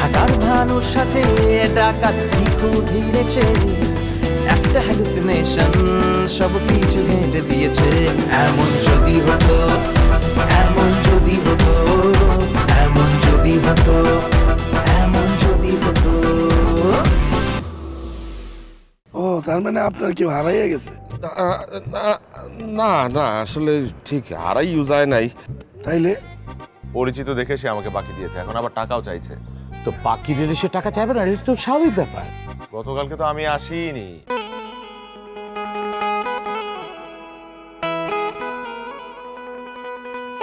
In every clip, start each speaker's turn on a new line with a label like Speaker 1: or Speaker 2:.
Speaker 1: ঢাকার ভানুর সাথে ডাকাত ভিখু ভিড়েছে। একটা হ্যালুসিনেশন সব কিছু হেঁটে দিয়েছে। এমন যদি হতো এমন যদি হতো এমন যদি হতো এমন যদি হতো।
Speaker 2: ও তার মানে আপনার কেউ হারাইয়া গেছে?
Speaker 3: না- না না আসলে ঠিক হারাই ইউজায় নাই।
Speaker 2: তাইলে?
Speaker 4: পরিচিত দেখে সে আমাকে বাকি দিয়েছে এখন আবার টাকাও চাইছে।
Speaker 5: তো বাকি রেলে সে টাকা চাইবে না? এটা তো স্বাভাবিক ব্যাপার।
Speaker 4: গতকালকে তো আমি আসিনি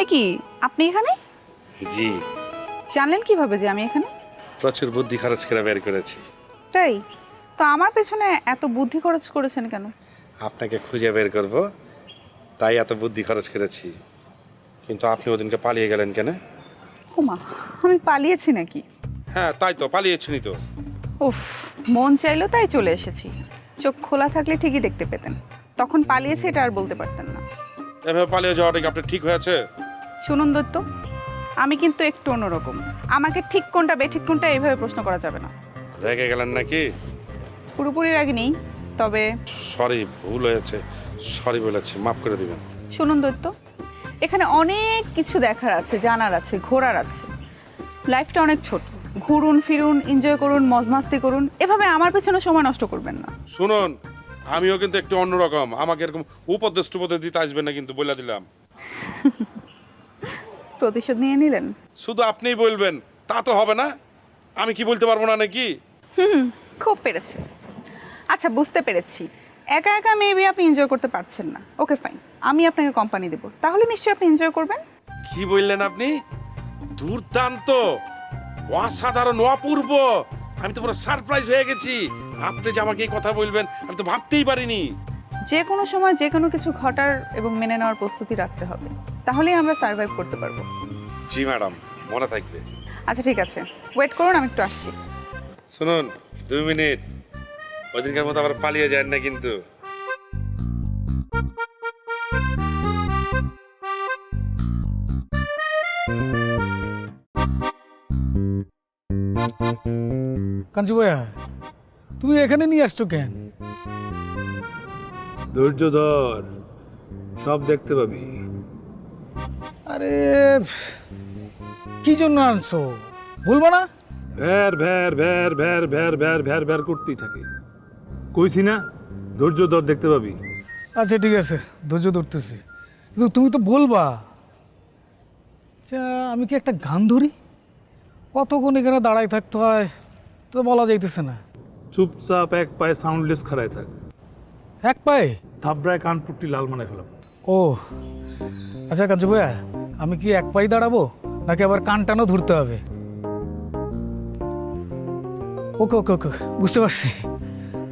Speaker 6: এ কি আপনি এখানে?
Speaker 7: জি।
Speaker 6: জানলেন কীভাবে যে আমি এখানে?
Speaker 7: প্রচুর বুদ্ধি খরচ করে বের করেছি।
Speaker 6: তাই? তো আমার পেছনে এত বুদ্ধি খরচ করেছেন কেন?
Speaker 7: আপনাকে খুঁজে বের করব। তাই এত বুদ্ধি খরচ করেছি। কিন্তু আপনি ওদিনকে পালিয়ে গেলেন কেন?
Speaker 6: ওমা আমি পালিয়েছি নাকি?
Speaker 7: হ্যাঁ তাই তো পালিয়েছেনই তো।
Speaker 6: উফ মন চাইলো তাই চলে এসেছি। চোখ খোলা থাকলে ঠিকই দেখতে পেতেন। তখন পালিয়েছে এটা আর বলতে পারতেন না।
Speaker 7: এভাবে পালিয়ে যাওয়াটা কি আপনার ঠিক হয়েছে?
Speaker 6: শুনুন দত্ত আমি কিন্তু একটু অন্যরকম। আমাকে ঠিক কোনটা বেঠিক কোনটা এইভাবে প্রশ্ন করা যাবে না।
Speaker 7: রেগে গেলেন নাকি?
Speaker 6: পুরোপুরি রাগ নেই তবে
Speaker 7: সরি ভুল হয়েছে। সরি বলেছি মাফ করে দিবেন।
Speaker 6: শুনুন দত্ত এখানে অনেক কিছু দেখার আছে জানার আছে ঘোরার আছে। লাইফটা অনেক ছোট। ঘুরুন ফিরুন এনজয় করুন মজমাস্তি করুন এভাবে আমার পেছনে সময় নষ্ট করবেন না।
Speaker 7: শুনুন আমিও কিন্তু একটু অন্যরকম। আমাকে এরকম উপদেশ টুপদেশ দিতে আসবেন না কিন্তু বলে দিলাম।
Speaker 6: প্রতিশোধ নিয়ে নিলেন?
Speaker 7: শুধু আপনিই বলবেন তা তো হবে না। আমি কি বলতে পারব না নাকি?
Speaker 6: খুব পেরেছে। আচ্ছা বুঝতে পেরেছি। একা একা মেবি আপনি এনজয় করতে পারছেন না। ওকে ফাইন আমি আপনাকে কোম্পানি দেব। তাহলে নিশ্চয়ই আপনি এনজয় করবেন?
Speaker 7: কি বললেন আপনি? দুর্দান্ত! অসাধারণ অপূর্ব। আমি তো পুরো সারপ্রাইজ হয়ে গেছি। আপনি যে আমাকে এই কথা বলবেন আমি তো ভাবতেই পারিনি।
Speaker 6: যে কোনো সময় যে কোনো কিছু ঘটার এবং মেনে নেওয়ার প্রস্তুতি রাখতে হবে। তাহলেই আমরা সার্ভাইভ করতে পারব।
Speaker 7: জি ম্যাডাম মনে থাকবে।
Speaker 6: আচ্ছা ঠিক আছে। ওয়েট করুন আমি একটু আসছি।
Speaker 7: শুনুন দুই মিনিট। ওদিনকার মতো আবার পালিয়ে যান না কিন্তু।
Speaker 8: কাঞ্চু ভাইয়া তুমি এখানে নিয়ে আসছো কেন?
Speaker 2: ধৈর্য ধর সব দেখতে পাবি।
Speaker 8: আরে কি জন্য আনছো? বলব না?
Speaker 2: ভ্যার ভ্যার ভ্যার ভ্যার ভ্যার ভ্যার ভ্যার ভ্যার করতেই থাকে। কইছি না ধৈর্য ধর দেখতে পাবি।
Speaker 8: আচ্ছা ঠিক আছে ধৈর্য ধরতেছি। কিন্তু তুমি তো বলবা আচ্ছা আমি কি একটা গান ধরি? কতক্ষণ এখানে দাঁড়াই থাকতে হয়? তো বলা যাইতেছে না।
Speaker 2: চুপচাপ এক পায়ে সাউন্ডলেস খাড়ায় থাক।
Speaker 8: এক পায়ে?
Speaker 2: থাবড়ায় কানপুরটি লাল মানায় ফেলাম।
Speaker 8: ও। আচ্ছা কাঞ্চু ভাইয়া আমি কি এক পায়ে দাঁড়াবো নাকি আবার কান টানও ধরতে হবে? ওকে ওকে ওকে বুঝতে পারছি।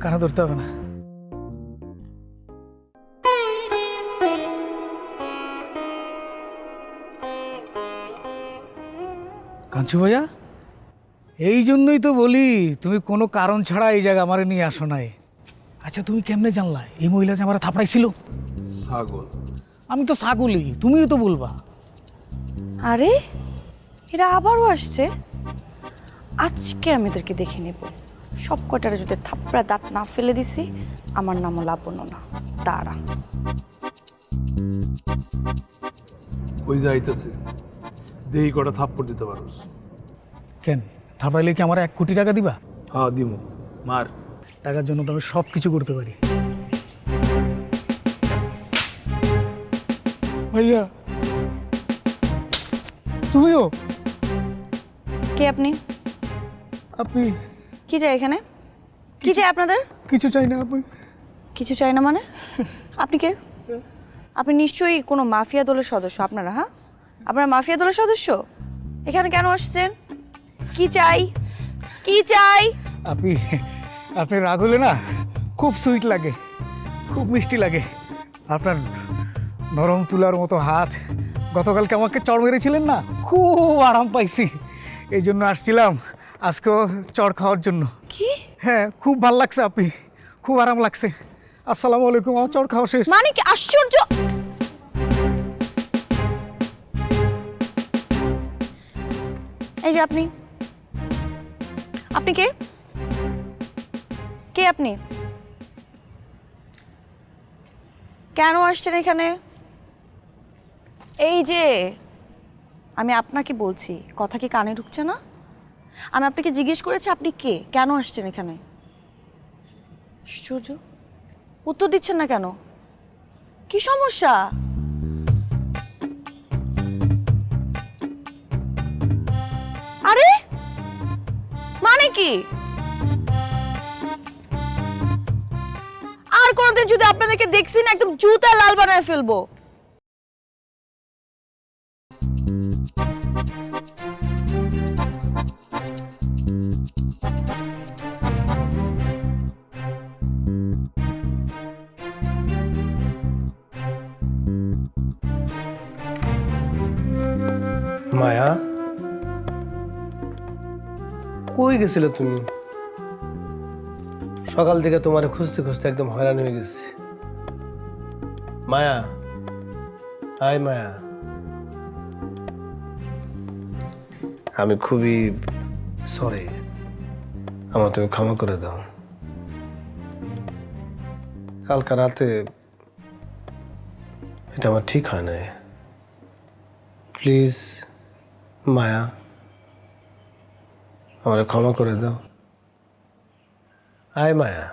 Speaker 8: কানে ধরতে হবে না। কাঞ্চু ভাইয়া? এই জন্যই তো বলি তুমি কোনো কারণ ছাড়া এই জায়গা আমার নিয়ে আসো নাই। আচ্ছা তুমি কেমনে জানলা? এই মহিলা যে আমার থাপড়াইছিল?
Speaker 2: ছাগল।
Speaker 8: আমি তো ছাগলই তুমিও তো বলবা।
Speaker 9: আরে এরা আবারও আসছে? আজকে আমি এদেরকে দেখে নেব। সব কটারে যদি থাপড়া দাঁত না ফেলে দিছি আমার নামও লাবণ্য না তারা।
Speaker 2: ওই যাইতেছে? দেহি কটা থাপ্পড় দিতে পারোস।
Speaker 8: কেন? থাপড়াইলে কি আমার এক কোটি টাকা দিবা?
Speaker 2: হ্যাঁ দিমু। মার।
Speaker 8: টাকার জন্য তো আমি সব কিছু করতে পারি। ভাইয়া তুমিও?
Speaker 9: কে আপনি?
Speaker 8: আপনি?
Speaker 9: কি চাই এখানে? কি চাই আপনাদের?
Speaker 8: কিছু চাই না আপনি।
Speaker 9: কিছু চাই না মানে? আপনি কে? আপনি নিশ্চয়ই কোনো মাফিয়া দলের সদস্য আপনারা হ্যাঁ? আপনারা মাফিয়া দলের সদস্য? এখানে কেন আসছেন? কি চাই? কি চাই?
Speaker 8: আপনি আপনি রাগ হলে না খুব সুইট লাগে খুব মিষ্টি লাগে। আপনার নরম তুলার মতো হাত গতকালকে আমাকে চড় মেরেছিলেন না? খুব আরাম পাইছি। এই জন্য আসছিলাম আজকেও চড় খাওয়ার জন্য।
Speaker 9: কি?
Speaker 8: হ্যাঁ খুব ভালো লাগছে আপনি খুব আরাম লাগছে। আসসালামু আলাইকুম আমার চড় খাওয়া শেষ।
Speaker 9: মানে কি আশ্চর্য? এই যে আপনি আপনি কে? কে আপনি? কেন আসছেন এখানে? এই যে, আমি আপনাকে বলছি, কথা কি কানে ঢুকছে না? আমি আপনাকে জিজ্ঞেস করেছি আপনি কে? কেন আসছেন এখানে? আশ্চর্য উত্তর দিচ্ছেন না কেন? কি সমস্যা? আর কোনোদিন যদি আপনাদেরকে দেখছি না একদম জুতা লাল বানায় ফেলব।
Speaker 10: কই গেছিলে তুমি? সকাল থেকে তোমার খুঁজতে খুঁজতে একদম হয়রান হয়ে গেছি। মায়া, আয় মায়া। আমি খুবই সরি আমার তুমি ক্ষমা করে দাও। কালকা রাতে এটা আমার ঠিক হয় নাই। প্লিজ মায়া। আমারে ক্ষমা করে দাও। আয় মায়া।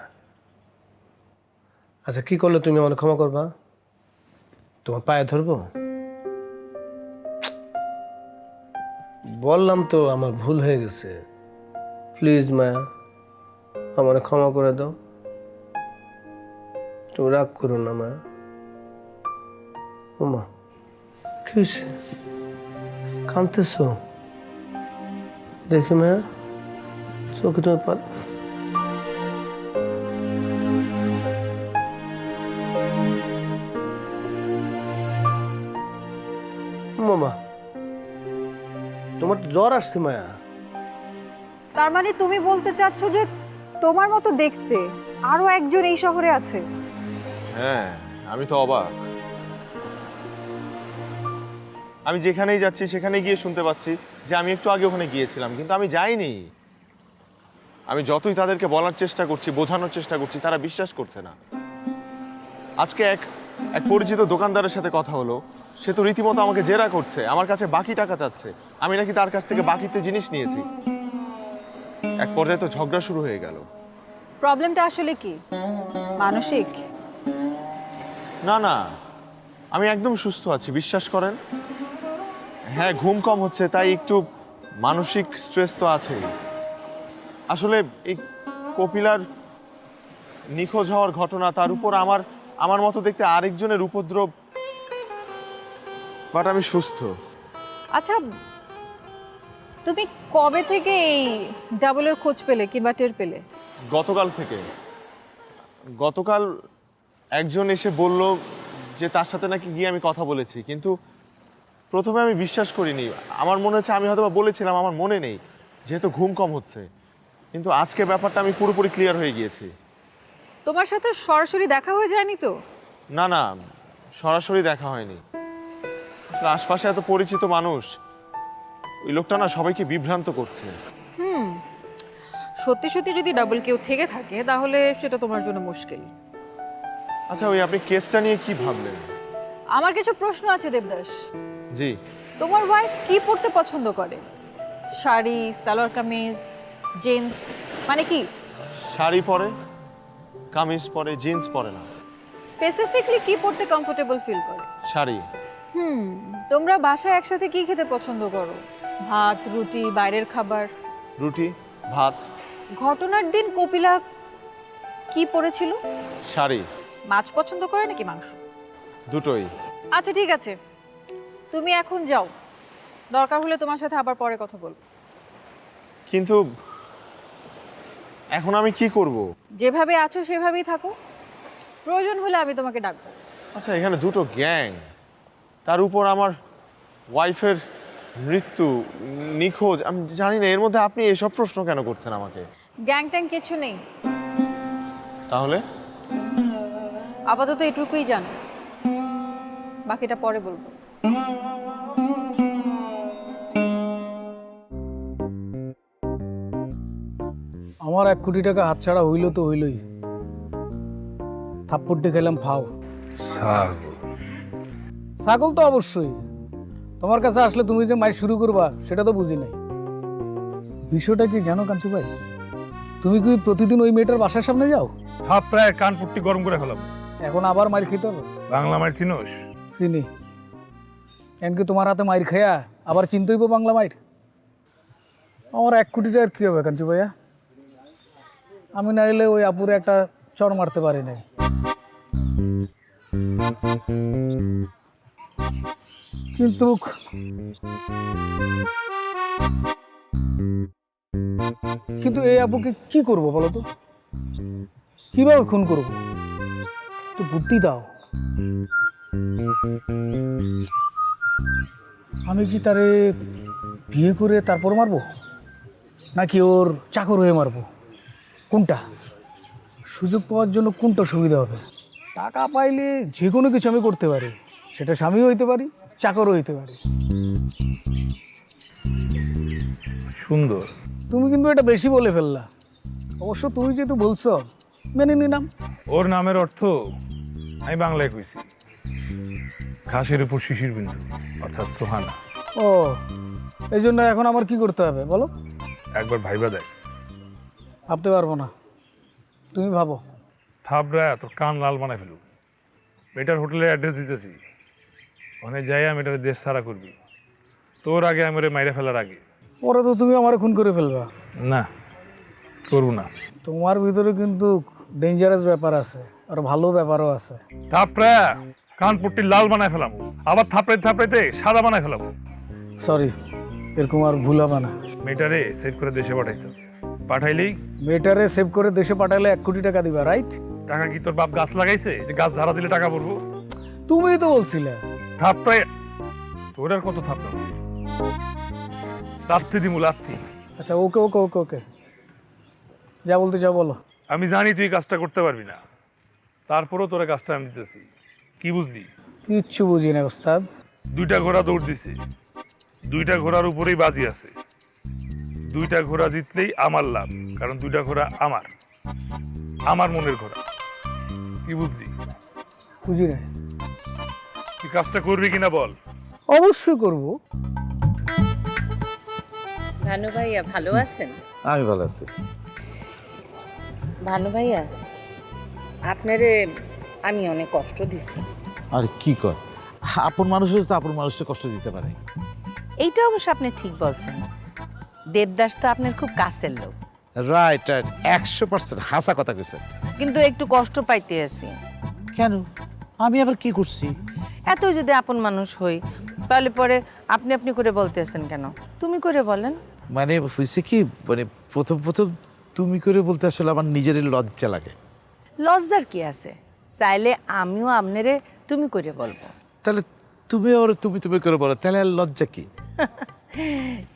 Speaker 10: আচ্ছা কি করলে তুমি আমার ক্ষমা করবা? তোমার পায়ে ধরবো? বললাম তো আমার ভুল হয়ে গেছে। প্লিজ মায়া, আমার ক্ষমা করে দাও। তুমি রাগ করো না মা কি হয়েছে? কাঁদতেছ? দেখি মায়া। চোখে তুমি পা মামা তোমার তো জ্বর আসছে মায়া।
Speaker 11: তার মানে তুমি বলতে চাচ্ছ যে তোমার মতো দেখতে আরও একজন এই শহরে আছে?
Speaker 4: হ্যাঁ আমি তো অবাক। আমি যেখানেই যাচ্ছি সেখানে গিয়ে শুনতে পাচ্ছি যে আমি একটু আগে ওখানে গিয়েছিলাম কিন্তু আমি যাইনি। আমি যতই তাদেরকে বলার চেষ্টা করছি বোঝানোর চেষ্টা করছি তারা বিশ্বাস করছে না। আজকে এক এক পরিচিত দোকানদারের সাথে কথা হলো। সে তো রীতিমতো আমাকে জেরা করছে আমার কাছে বাকি টাকা চাচ্ছে। আমি নাকি তার কাছ থেকে বাকিতে জিনিস নিয়েছি। এক পর্যায়ে তো ঝগড়া শুরু হয়ে গেল।
Speaker 11: প্রবলেমটা আসলে কি? মানসিক?
Speaker 4: না না। আমি একদম সুস্থ আছি বিশ্বাস করেন? হ্যাঁ ঘুম কম হচ্ছে তাই একটু মানসিক স্ট্রেস তো আছেই। আসলে এই কপিলার নিখোঁজ হওয়ার ঘটনা তার উপর আমার আমার মতো দেখতে আরেকজনের উপদ্রব বাট আমি সুস্থ।
Speaker 11: আচ্ছা তুমি কবে থেকে এই ডাবলের খোঁজ পেলে কিংবা টের পেলে?
Speaker 4: গতকাল থেকে। গতকাল একজন এসে বলল যে তার সাথে নাকি গিয়ে আমি কথা বলেছি কিন্তু প্রথমে আমি বিশ্বাস করিনি। আমার মনে হচ্ছে আমি হয়তো বলেছিলাম আমার মনে নেই যেহেতু ঘুম কম হচ্ছে। কিন্তু আজকে ব্যাপারটা আমি পুরোপুরি ক্লিয়ার হয়ে গিয়েছি।
Speaker 11: তোমার সাথে সরাসরি দেখা হয়ে যায়নি তো?
Speaker 4: না না সরাসরি দেখা হয়নি। আসলে আশপাশে এত পরিচিত মানুষ ওই লোকটা না সবাইকে বিভ্রান্ত করছে।
Speaker 11: হুম সত্যি সত্যি যদি ডাবল কেউ থেকে থাকে তাহলে সেটা তোমার জন্য মুশকিল।
Speaker 4: আচ্ছা ওই আপনি কেসটা নিয়ে কি ভাবলেন?
Speaker 11: আমার কিছু প্রশ্ন আছে দেবদাস।
Speaker 4: জি।
Speaker 11: তোমার ওয়াইফ কি পড়তে পছন্দ করে? শাড়ি সালোয়ার কামিজ? জিন্স মানে কি?
Speaker 4: শাড়ি পরে কামিজ পরে জিন্স পরে না।
Speaker 11: স্পেসিফিকলি কি পড়তে কমফোর্টেবল ফিল করে?
Speaker 4: শাড়ি।
Speaker 11: হুম তোমরা বাসায় একসাথে কি খেতে পছন্দ করো? ভাত রুটি বাইরের খাবার?
Speaker 4: রুটি ভাত।
Speaker 11: ঘটনার দিন কপিলা কি পড়েছিল
Speaker 4: শাড়ি।
Speaker 11: মাছ পছন্দ করে নাকি মাংস?
Speaker 4: দুটোই।
Speaker 11: আচ্ছা ঠিক আছে। তুমি এখন যাও। দরকার হলে তোমার সাথে আবার পরে কথা বলব।
Speaker 4: কিন্তু এখন আমি কি করব?
Speaker 11: যেভাবে আছো সেভাবেই থাকো। প্রয়োজন হলে আমি তোমাকে ডাকবো।
Speaker 4: আচ্ছা এখানে দুটো গ্যাং। তার উপর আমার ওয়াইফের মৃত্যু নিখোঁজ। আমি জানি না এর মধ্যে আপনি এসব প্রশ্ন কেন করছেন আমাকে?
Speaker 11: গ্যাং ট্যাং কিছু নেই।
Speaker 4: তাহলে?
Speaker 11: আপাতত এটুকুই জানো। বাকিটা পরে বলব।
Speaker 8: আমার এক কোটি টাকা হাতছাড়া হইল তো হইলই। থাপ্পড়টি খেলাম ফাও। ছাগল তো অবশ্যই। তোমার কাছে আসলে তুমি যে মাইর শুরু করবা সেটা তো বুঝি নাই। বিষয়টা কি জানো কাঞ্চু ভাই? তুমি কি প্রতিদিন ওই মেয়েটার বাসার সামনে যাও?
Speaker 2: হাফ প্রায় কান পুট্টি গরম করে ফেলাম
Speaker 8: এখন আবার মাইর খেতে হবে?
Speaker 2: বাংলা মার চিনোস?
Speaker 8: চিনি। এমনকি তোমার হাতে মাইর খেয়া আবার চিনতেইব বাংলা মাইর? আমার এক কোটি টাকার কী হবে কাঞ্চু ভাইয়া? আমি না এলে ওই আপুরে একটা চড় মারতে পারি নাই। কিন্তু কিন্তু এই আপুকে কি করব বলো তো? কীভাবে খুন করব? তো বুদ্ধি দাও। আমি কি তারে বিয়ে করে তারপর মারবো? নাকি ওর চাকর হয়ে মারবো? কোনটা? সুযোগ পাওয়ার জন্য কোনটা সুবিধা হবে? টাকা পাইলে যে কোনো কিছু আমি করতে পারি। সেটা স্বামীও হইতে পারি চাকরও হইতে পারি।
Speaker 2: সুন্দর।
Speaker 8: তুমি কিন্তু এটা বেশি বলে ফেললা। অবশ্য তুমি যেহেতু বলছো মেনে নিলাম।
Speaker 2: ওর নামের অর্থ আমি বাংলায় কইছি। ঘাসের উপর শিশির বিন্দু অর্থাৎ সোহানা।
Speaker 8: ও এই জন্য এখন আমার কি করতে হবে বলো?
Speaker 2: একবার ভাইবা দেয়।
Speaker 8: ভাবতে পারব না। তুমি ভাবো।
Speaker 2: থাবরা তোর কান লাল বানায় ফেলু মেয়েটার হোটেলের অ্যাড্রেস দিতেছি। ওখানে যাই আমি এটার দেশ সারা করবি। তোর আগে আমি ওরে মাইরে ফেলার আগে।
Speaker 8: পরে তো তুমি আমার খুন করে ফেলবা।
Speaker 2: না করব না।
Speaker 8: তোমার ভিতরে কিন্তু ডেঞ্জারাস ব্যাপার আছে আর ভালো ব্যাপারও আছে।
Speaker 2: থাপড়া কান পট্টি লাল বানায় ফেলাম। আবার থাপড়ে থাপড়েতে সাদা বানায় ফেলাম।
Speaker 8: সরি এরকম আর ভুল না।
Speaker 2: মেয়েটারে সেভ করে দেশে পাঠাইতে হবে। পাঠাইলেই
Speaker 8: মেয়েটারে সেভ করে দেশে পাঠালে এক কোটি টাকা দিবা রাইট
Speaker 2: টাকা কি তোর বাপ গাছ লাগাইছে? যে গাছ ধারা দিলে টাকা পড়ব?
Speaker 8: তুমিই তো বলছিলে।
Speaker 2: থাপড়াই তোর আর কত থাপড়া লাথি দিমু লাথি
Speaker 8: আচ্ছা ওকে ওকে ওকে ওকে। যা বলতে চাও বলো।
Speaker 2: আমি জানি তুই কাজটা করতে পারবি না। তারপরেও তোরা কাজটা আমি দিতেছি। কি বুঝলি?
Speaker 8: কিচ্ছু বুঝি না ওস্তাদ।
Speaker 2: দুইটা ঘোড়া দৌড় দিছে। দুইটা ঘোড়ার উপরেই বাজি আছে। দুইটা ঘোড়া জিতলেই আমার লাভ কারণ দুইটা ঘোড়া আমার। আমার মনের ঘোড়া। কি বুঝলি?
Speaker 8: বুঝি না
Speaker 2: তুই কাজটা করবি কিনা বল।
Speaker 8: অবশ্যই করব।
Speaker 12: ভানু ভাইয়া ভালো আছেন?
Speaker 3: আমি ভালো আছি।
Speaker 12: ভানু ভাইয়া আপনারে আমি অনেক কষ্ট দিছি।
Speaker 5: আর কি কর? আপন মানুষের তো আপন মানুষের কষ্ট দিতে পারে।
Speaker 12: এইটা অবশ্য আপনি ঠিক বলছেন। দেবদাস তো আপনার খুব কাছের লোক।
Speaker 5: রাইট রাইট একশো পার্সেন্ট হাসা কথা কইছেন
Speaker 12: কিন্তু একটু কষ্ট পাইতে আছি।
Speaker 5: কেন? আমি আবার কি করছি?
Speaker 12: এত যদি আপন মানুষ হই তাহলে পরে আপনি আপনি করে বলতেছেন কেন? তুমি করে বলেন।
Speaker 5: মানে হয়েছে কি মানে প্রথম প্রথম তুমি করে বলতে আসলে আমার নিজেরই লজ্জা লাগে।
Speaker 12: লজ্জার কি আছে? চাইলে আমিও আপনারে তুমি করে বলব।
Speaker 5: তাহলে তুমি ওর তুমি তুমি করে বলো তাহলে আর লজ্জা কি?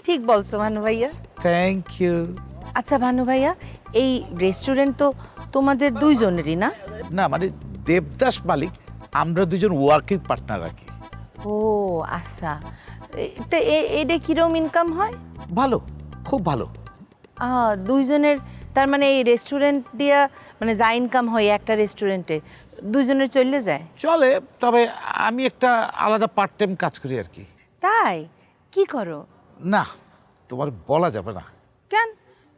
Speaker 12: ঠিক বলছো ভানু ভাইয়া।
Speaker 5: থ্যাংক ইউ
Speaker 12: আচ্ছা ভানু ভাইয়া এই রেস্টুরেন্ট তো তোমাদের দুইজনেরই না?
Speaker 5: না মানে দেবদাস মালিক আমরা দুজন ওয়ার্কিং পার্টনার রাখি
Speaker 12: ও আচ্ছা। তো এটা কিরম ইনকাম হয়?
Speaker 5: ভালো খুব ভালো।
Speaker 12: দুইজনের তার মানে এই রেস্টুরেন্ট দিয়া মানে যা ইনকাম হয় একটা রেস্টুরেন্টে দুইজনের চলে যায়?
Speaker 5: চলে তবে আমি একটা আলাদা পার্ট টাইম কাজ করি আর কি।
Speaker 12: তাই? কি করো?
Speaker 5: না তোমার বলা যাবে না।
Speaker 12: কেন?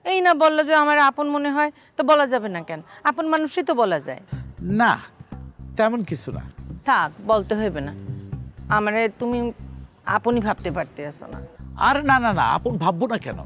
Speaker 12: এই না বলল যে আমার আপন মনে হয় তো বলা যাবে না কেন? আপন মানুষই তো বলা যায়।
Speaker 5: না তেমন কিছু না।
Speaker 12: থাক বলতে হইবে না। আমারে তুমি আপনই ভাবতে পারতে আছো না।
Speaker 5: আরে না না না আপন ভাববো না কেন?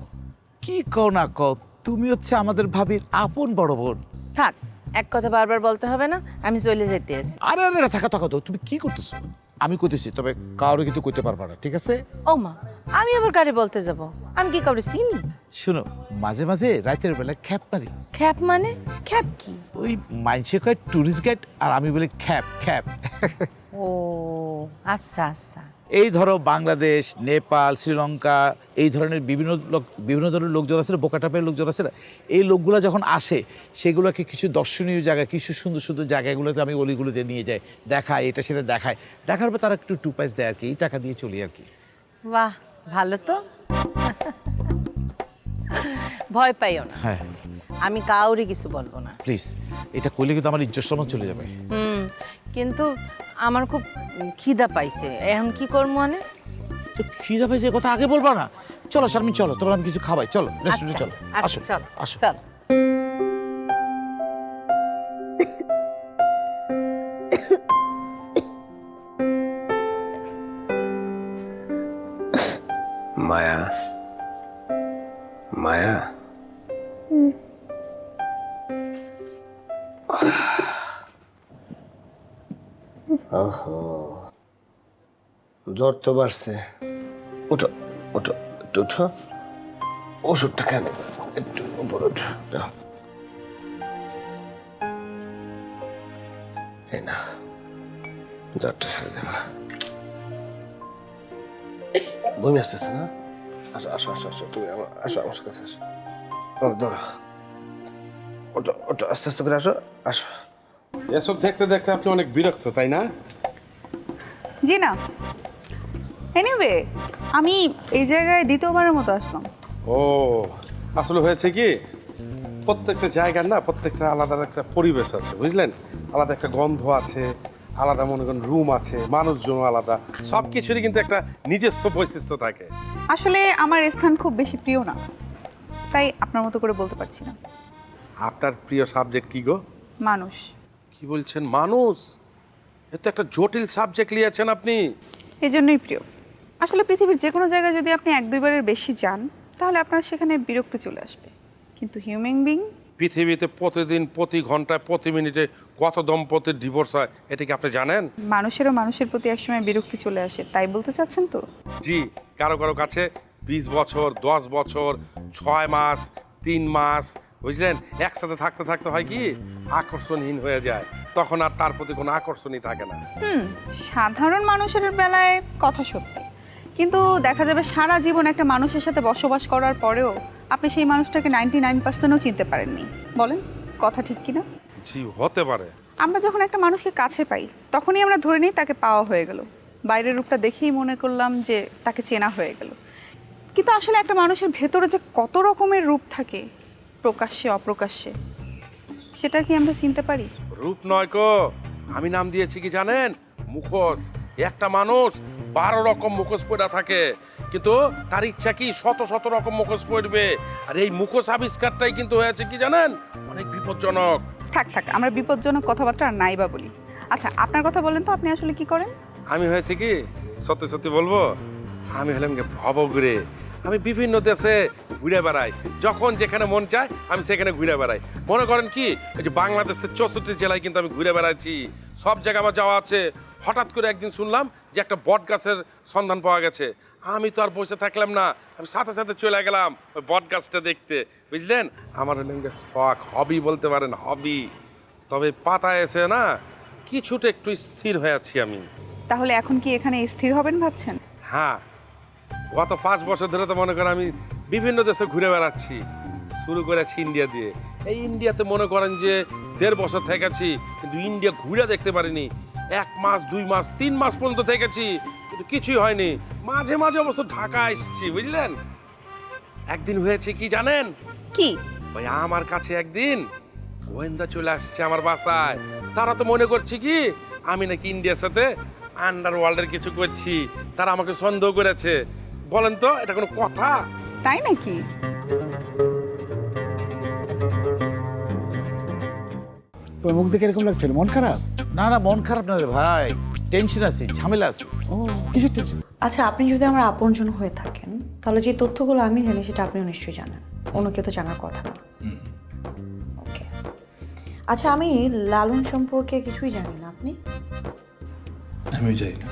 Speaker 5: কি কও না কও তুমি হচ্ছে আমাদের ভাবির আপন বড় বোন।
Speaker 12: থাক এক কথা বারবার বলতে হবে না আমি চলে যেতে আসি
Speaker 5: আরে আরে থাকা থাকা তো তুমি কি করতেছো? আমি কইতেছি তবে কারও কিন্তু কইতে পারবা না ঠিক আছে?
Speaker 12: ও মা আমি আবার কারে বলতে যাব? আমি কি কাউরে চিনি?
Speaker 5: শুনো মাঝে মাঝে রাতের বেলা খ্যাপ মারি।
Speaker 12: খ্যাপ মানে? খ্যাপ কি?
Speaker 5: ওই মাইনসে কয় টুরিস্ট গাইড আর আমি বলি খ্যাপ খ্যাপ।
Speaker 12: ও আচ্ছা আচ্ছা।
Speaker 5: এই ধরো বাংলাদেশ নেপাল শ্রীলঙ্কা এই ধরনের বিভিন্ন লোক বিভিন্ন ধরনের লোকজন আছে না বোকা লোকজন আছে এই লোকগুলো যখন আসে সেগুলোকে কিছু দর্শনীয় জায়গা কিছু সুন্দর সুন্দর জায়গাগুলোতে আমি অলিগুলোতে নিয়ে যাই দেখাই এটা সেটা দেখায় দেখার পর তারা একটু টু পাইস দেয় আর কি এই টাকা দিয়ে চলি আর কি।
Speaker 12: বাহ ভালো তো। ভয় পাইও না।
Speaker 5: হ্যাঁ
Speaker 12: আমি কাউরে কিছু বলব না।
Speaker 5: প্লিজ এটা করলে কিন্তু আমার ইজ্জত সম্মান চলে যাবে।
Speaker 12: হুম কিন্তু আমার খুব খিদা পাইছে। এখন কি করব মানে?
Speaker 5: তো খিদা পাইছে কথা আগে বলবা না। চলো শারমিন চলো তোমার আমি কিছু খাবাই চলো রেস্টুরেন্টে
Speaker 12: আচ্ছা
Speaker 5: চলো
Speaker 12: আচ্ছা
Speaker 5: আসো
Speaker 12: চলো
Speaker 5: আসো
Speaker 12: চল।
Speaker 10: জ্বর তো বাড়ছে উঠো উঠো একটু উঠো ওষুধটা কেন একটু উপর উঠো এই না জ্বরটা ছেড়ে দেবা। বমি আসতেছে না? আসো আসো আসো আসো তুমি আমার আসো আমার কাছে আসো। ও ধরো। ওটো ওটো আস্তে আস্তে করে আসো আসো।
Speaker 7: এসব দেখতে দেখতে আপনি অনেক বিরক্ত তাই না?
Speaker 6: জি না। এনিওয়ে আমি এই জায়গায় দ্বিতীয়বারের মতো আসলাম।
Speaker 7: ও আসলে হয়েছে কি? প্রত্যেকটা জায়গার না প্রত্যেকটা আলাদা একটা পরিবেশ আছে বুঝলেন? আলাদা একটা গন্ধ আছে আলাদা মনে করেন রুম আছে মানুষজন আলাদা। সব কিছুরই কিন্তু একটা নিজস্ব বৈশিষ্ট্য থাকে।
Speaker 6: আসলে আমার স্থান খুব বেশি প্রিয় না তাই আপনার মতো করে বলতে পারছি না।
Speaker 7: আপনার প্রিয় সাবজেক্ট কি গো?
Speaker 6: মানুষ।
Speaker 7: কি বলছেন? মানুষ? এ তো একটা জটিল সাবজেক্ট নিয়েছেন আপনি।
Speaker 6: এই জন্যই প্রিয়। আসলে পৃথিবীর যে কোনো জায়গায় যদি আপনি এক দুইবারের বেশি যান তাহলে আপনার সেখানে বিরক্তি চলে আসবে। কিন্তু হিউম্যান বিং
Speaker 7: পৃথিবীতে প্রতিদিন প্রতি ঘন্টায় প্রতি মিনিটে কত দম্পতির ডিভোর্স হয় এটা কি আপনি জানেন?
Speaker 6: মানুষেরও মানুষের প্রতি একসময় বিরক্তি চলে আসে তাই বলতে চাচ্ছেন তো?
Speaker 7: জি কারও কারও কাছে বিশ বছর দশ বছর ছয় মাস তিন মাস বুঝলেন? একসাথে থাকতে থাকতে হয় কি? আকর্ষণহীন হয়ে যায়। তখন আর তার প্রতি কোনো আকর্ষণই থাকে না।
Speaker 6: হুম সাধারণ মানুষের বেলায় কথা সত্যি। কিন্তু দেখা যাবে সারা জীবন একটা মানুষের সাথে বসবাস করার পরেও আপনি সেই মানুষটাকে নাইনটি নাইন পার্সেন্টও চিনতে পারেননি। বলেন কথা ঠিক কিনা?
Speaker 7: জি হতে পারে।
Speaker 6: আমরা যখন একটা মানুষকে কাছে পাই তখনই আমরা ধরে নিই তাকে পাওয়া হয়ে গেল। বাইরের রূপটা দেখেই মনে করলাম যে তাকে চেনা হয়ে গেল। কিন্তু আসলে একটা মানুষের ভেতরে যে কত রকমের রূপ থাকে প্রকাশ্যে অপ্রকাশ্যে সেটা কি আমরা চিনতে পারি?
Speaker 7: রূপ নয় কো আমি নাম দিয়েছি কি জানেন? মুখোশ। একটা মানুষ বারো রকম মুখোশ পড়া থাকে কিন্তু তার ইচ্ছা কি শত শত রকম মুখোশ পড়বে আর এই মুখোশ আবিষ্কারটাই কিন্তু হয়েছে কি জানেন? অনেক বিপজ্জনক।
Speaker 6: থাক থাক আমরা বিপজ্জনক কথাবার্তা আর নাই বা বলি। আচ্ছা আপনার কথা বলেন তো আপনি আসলে কি করেন?
Speaker 7: আমি হয়েছে কি? সত্যি সত্যি বলব আমি হলাম গে ভবঘুরে। আমি বিভিন্ন দেশে ঘুরে বেড়াই। যখন যেখানে মন চায় আমি সেখানে ঘুরে বেড়াই। মনে করেন কি? এই যে বাংলাদেশের চৌষট্টি জেলায় কিন্তু আমি ঘুরে বেড়াচ্ছি সব জায়গায় আমার যাওয়া আছে। হঠাৎ করে একদিন শুনলাম যে একটা বট গাছের সন্ধান পাওয়া গেছে। আমি তো আর বসে থাকলাম না আমি সাথে সাথে চলে গেলাম ওই বট গাছটা দেখতে। বুঝলেন? আমার হলেন শখ হবি বলতে পারেন হবি তবে পাতায় এসে না কিছুটা একটু স্থির হয়ে আছি আমি।
Speaker 6: তাহলে এখন কি এখানে স্থির হবেন ভাবছেন?
Speaker 7: হ্যাঁ। গত পাঁচ বছর ধরে তো মনে করেন আমি বিভিন্ন দেশে ঘুরে বেড়াচ্ছি শুরু করেছি ইন্ডিয়া দিয়ে। এই ইন্ডিয়াতে মনে করেন যে দেড় বছর থেকেছি কিন্তু ইন্ডিয়া ঘুরে দেখতে পারিনি। এক মাস দুই মাস তিন মাস পর্যন্ত থেকেছি কিন্তু কিছুই হয়নি। মাঝে মাঝে অবশ্য ঢাকা এসেছি বুঝলেন? একদিন হয়েছে কি জানেন?
Speaker 6: কি?
Speaker 7: ভাই আমার কাছে একদিন গোয়েন্দা চলে আসছে আমার বাসায়। তারা তো মনে করছে কি আমি নাকি ইন্ডিয়ার সাথে আন্ডার ওয়ার্ল্ডের কিছু করছি। তারা আমাকে সন্দেহ করেছে। বলেন তো এটা কোনো কথা?
Speaker 6: তাই নাকি?
Speaker 5: তোর মুখ দেখে এরকম লাগছিল মন খারাপ? না না মন খারাপ না রে ভাই। টেনশন আছে ঝামেলা আছে। ও কিছু টেনশন
Speaker 9: আচ্ছা আপনি যদি আমার আপনজন হয়ে থাকেন তাহলে যে তথ্যগুলো আমি জানি সেটা আপনিও নিশ্চয়ই জানেন। অন্য কেউ তো জানার কথা না। ওকে। আচ্ছা আমি লালন সম্পর্কে কিছুই জানি না আপনি?
Speaker 1: আমিও জানি না।